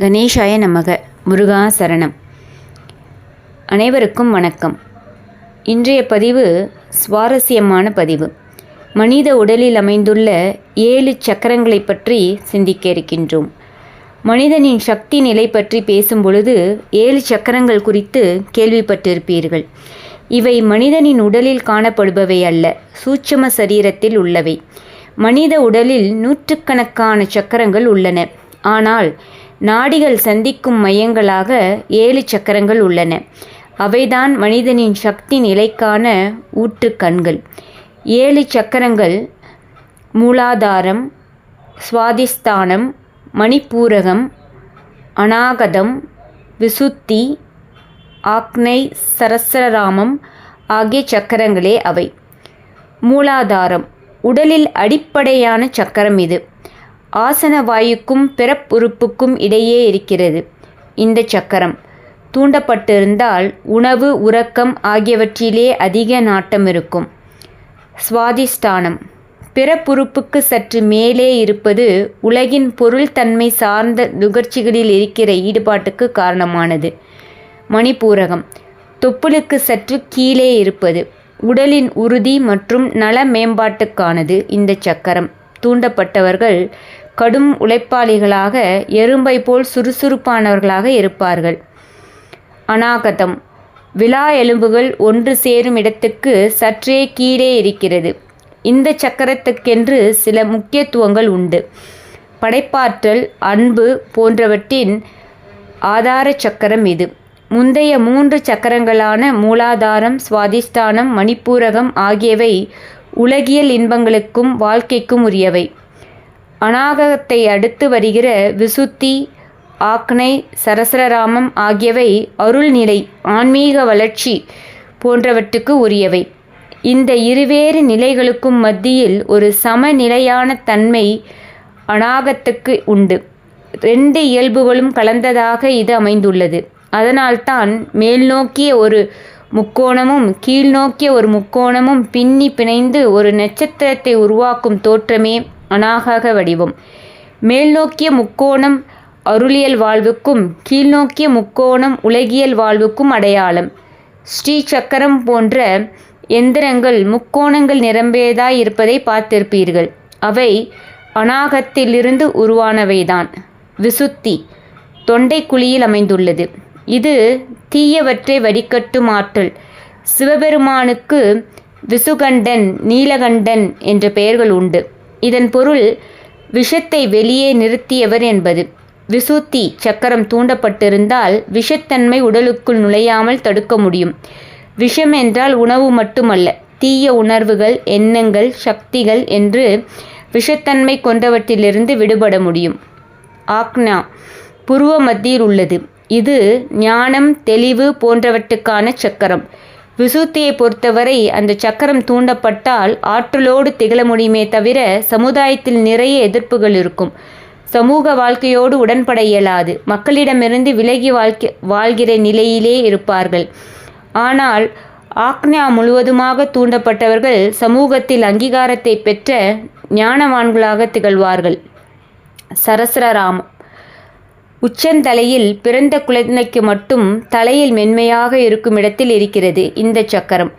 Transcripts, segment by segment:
கணேஷாய நமக. முருகா சரணம். அனைவருக்கும் வணக்கம். இன்றைய பதிவு சுவாரஸ்யமான பதிவு. மனித உடலில் அமைந்துள்ள ஏழு சக்கரங்களை பற்றி சிந்திக்க இருக்கின்றோம். மனிதனின் சக்தி நிலை பற்றி பேசும் பொழுது ஏழு சக்கரங்கள் குறித்து கேள்விப்பட்டிருப்பீர்கள். இவை மனிதனின் உடலில் காணப்படுபவை அல்ல சூட்சம சரீரத்தில் உள்ளவை. மனித உடலில் நூற்றுக்கணக்கான சக்கரங்கள் உள்ளன. ஆனால் நாடிகள் சந்திக்கும் மையங்களாக ஏழு சக்கரங்கள் உள்ளன. அவைதான் மனிதனின் சக்தி நிலைக்கான ஊற்றுக்கண்கள் ஏழு சக்கரங்கள் மூலாதாரம் சுவாதிஸ்தானம் மணிப்பூரகம் அநாகதம் விசுத்தி ஆக்னை சரசரராமம் ஆகிய சக்கரங்களே அவை. மூலாதாரம் உடலில் அடிப்படையான சக்கரம் இது. ஆசன வாயுக்கும் பிறப்புறுப்புக்கும் இடையே இருக்கிறது. இந்த சக்கரம் தூண்டப்பட்டிருந்தால் உணவு உறக்கம் ஆகியவற்றிலே அதிக நாட்டம் இருக்கும். சுவாதிஷ்டானம். பிறப்புறுப்புக்கு சற்று மேலே இருப்பது உலகின் பொருள் தன்மை சார்ந்த நுகர்ச்சிகளில் இருக்கிற ஈடுபாட்டுக்கு காரணமானது. மணிப்பூரகம். தொப்புளுக்கு சற்று கீழே இருப்பது உடலின் உறுதி மற்றும் நல மேம்பாட்டுக்கானது இந்த சக்கரம். தூண்டப்பட்டவர்கள் கடும் உழைப்பாளிகளாக எறும்பை போல் சுறுசுறுப்பானவர்களாக இருப்பார்கள். அநாகதம். விழா எலும்புகள் ஒன்று சேரும் இடத்துக்கு சற்றே கீழே இருக்கிறது. இந்த சக்கரத்துக்கென்று சில முக்கியத்துவங்கள் உண்டு. படைப்பாற்றல் அன்பு போன்றவற்றின் ஆதார சக்கரம் இது. முந்தைய மூன்று சக்கரங்களான மூலாதாரம் சுவாதிஷ்டானம் மணிப்பூரகம் ஆகியவை உலகியல் இன்பங்களுக்கும் வாழ்க்கைக்கும் உரியவை. அநாககத்தை அடுத்து வருகிற விசுத்தி ஆக்னை சரசரராமம் ஆகியவை அருள்நிலை ஆன்மீக வளர்ச்சி போன்றவற்றுக்கு உரியவை. இந்த இருவேறு நிலைகளுக்கும் மத்தியில் ஒரு சமநிலையான தன்மை அநாகத்துக்கு உண்டு. ரெண்டு இயல்புகளும் கலந்ததாக இது அமைந்துள்ளது. அதனால்தான் மேல்நோக்கிய ஒரு முக்கோணமும் கீழ்நோக்கிய ஒரு முக்கோணமும் பின்னி பிணைந்து ஒரு நட்சத்திரத்தை உருவாக்கும் தோற்றமே அநாகக வடிவம். மேல்நோக்கிய முக்கோணம் அருளியல் வாழ்வுக்கும் கீழ்நோக்கிய முக்கோணம் உலகியல் வாழ்வுக்கும் அடையாளம். ஸ்ரீ சக்கரம் போன்ற எந்திரங்கள் முக்கோணங்கள் நிரம்பியதாய் இருப்பதை பார்த்திருப்பீர்கள். அவை அநாகத்திலிருந்து உருவானவைதான். விசுத்தி தொண்டை குழியில் அமைந்துள்ளது. இது தீயவற்றை வடிகட்டும் ஆற்றல் சிவபெருமானுக்கு விசுகண்டன் நீலகண்டன் என்ற பெயர்கள் உண்டு. இதன் பொருள் விஷத்தை வெளியே நிறுத்தியவர் என்பது. விசுத்தி சக்கரம் தூண்டப்பட்டிருந்தால் விஷத்தன்மை உடலுக்குள் நுழையாமல் தடுக்க முடியும். விஷம் என்றால் உணவு மட்டுமல்ல தீய உணர்வுகள் எண்ணங்கள் சக்திகள் என்று விஷத்தன்மை கொண்டவற்றிலிருந்து விடுபட முடியும். ஆக்னா புருவ மத்தியில் உள்ளது. இது ஞானம் தெளிவு போன்றவற்றுக்கான சக்கரம். விசுத்தியை பொறுத்தவரை அந்த சக்கரம் தூண்டப்பட்டால் ஆற்றலோடு திகழ முடியுமே தவிர சமுதாயத்தில் நிறைய எதிர்ப்புகள் இருக்கும். சமூக வாழ்க்கையோடு உடன்பட இயலாது. மக்களிடமிருந்து விலகி வாழ்க்கை வாழ்கிற நிலையிலே இருப்பார்கள். ஆனால் ஆக்ஞா முழுவதுமாக தூண்டப்பட்டவர்கள் சமூகத்தில் அங்கீகாரத்தை பெற்ற ஞானவான்களாக திகழ்வார்கள். சரசரராமம் உச்சந்தலையில் பிறந்த குழந்தைக்கு மட்டும் தலையில் மென்மையாக இருக்கும் இடத்தில் இருக்கிறது இந்த சக்கரம்.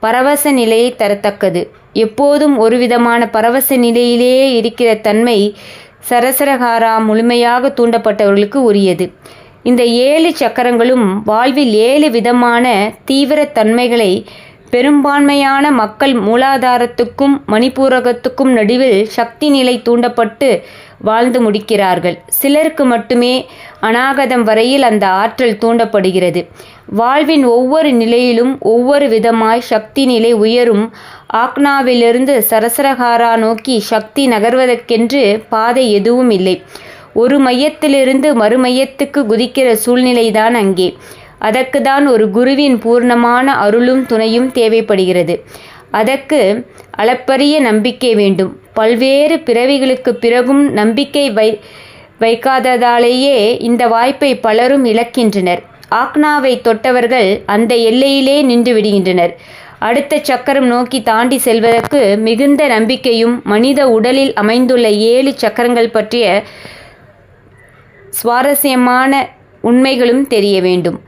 பரவச நிலையை தரத்தக்கது. எப்போதும் ஒரு விதமான பரவச நிலையிலேயே இருக்கிற தன்மை சரசரகாரா முழுமையாக தூண்டப்பட்டவர்களுக்கு உரியது. இந்த ஏழு சக்கரங்களும் வாழ்வில் ஏழு விதமான தீவிர தன்மைகளை பெரும்பான்மையான மக்கள் மூலாதாரத்துக்கும் மணிப்பூரகத்துக்கும் நடுவில் சக்தி நிலை தூண்டப்பட்டு வாழ்ந்து முடிக்கிறார்கள். சிலருக்கு மட்டுமே அநாகதம் வரையில் அந்த ஆற்றல் தூண்டப்படுகிறது. வாழ்வின் ஒவ்வொரு நிலையிலும் ஒவ்வொரு விதமாய் சக்தி நிலை உயரும். ஆக்னாவிலிருந்து சரசரகாரா நோக்கி சக்தி நகர்வதற்கென்று பாதை எதுவும் இல்லை. ஒரு மையத்திலிருந்து மறுமையத்துக்கு குதிக்கிற சூழ்நிலைதான் அங்கே. அதற்கு தான் ஒரு குருவின் பூர்ணமான அருளும் துணையும் தேவைப்படுகிறது. அதற்கு அளப்பரிய நம்பிக்கை வேண்டும். பல்வேறு பிறவிகளுக்கு பிறகும் நம்பிக்கை வை வைக்காததாலேயே இந்த வாய்ப்பை பலரும் இழக்கின்றனர். ஆக்னாவை தொட்டவர்கள் அந்த எல்லையிலே நின்று விடுகின்றனர். அடுத்த சக்கரம் நோக்கி தாண்டி செல்வதற்கு மிகுந்த நம்பிக்கையும் மனித உடலில் அமைந்துள்ள ஏழு சக்கரங்கள் பற்றிய சுவாரஸ்யமான உண்மைகளும் தெரிய வேண்டும்.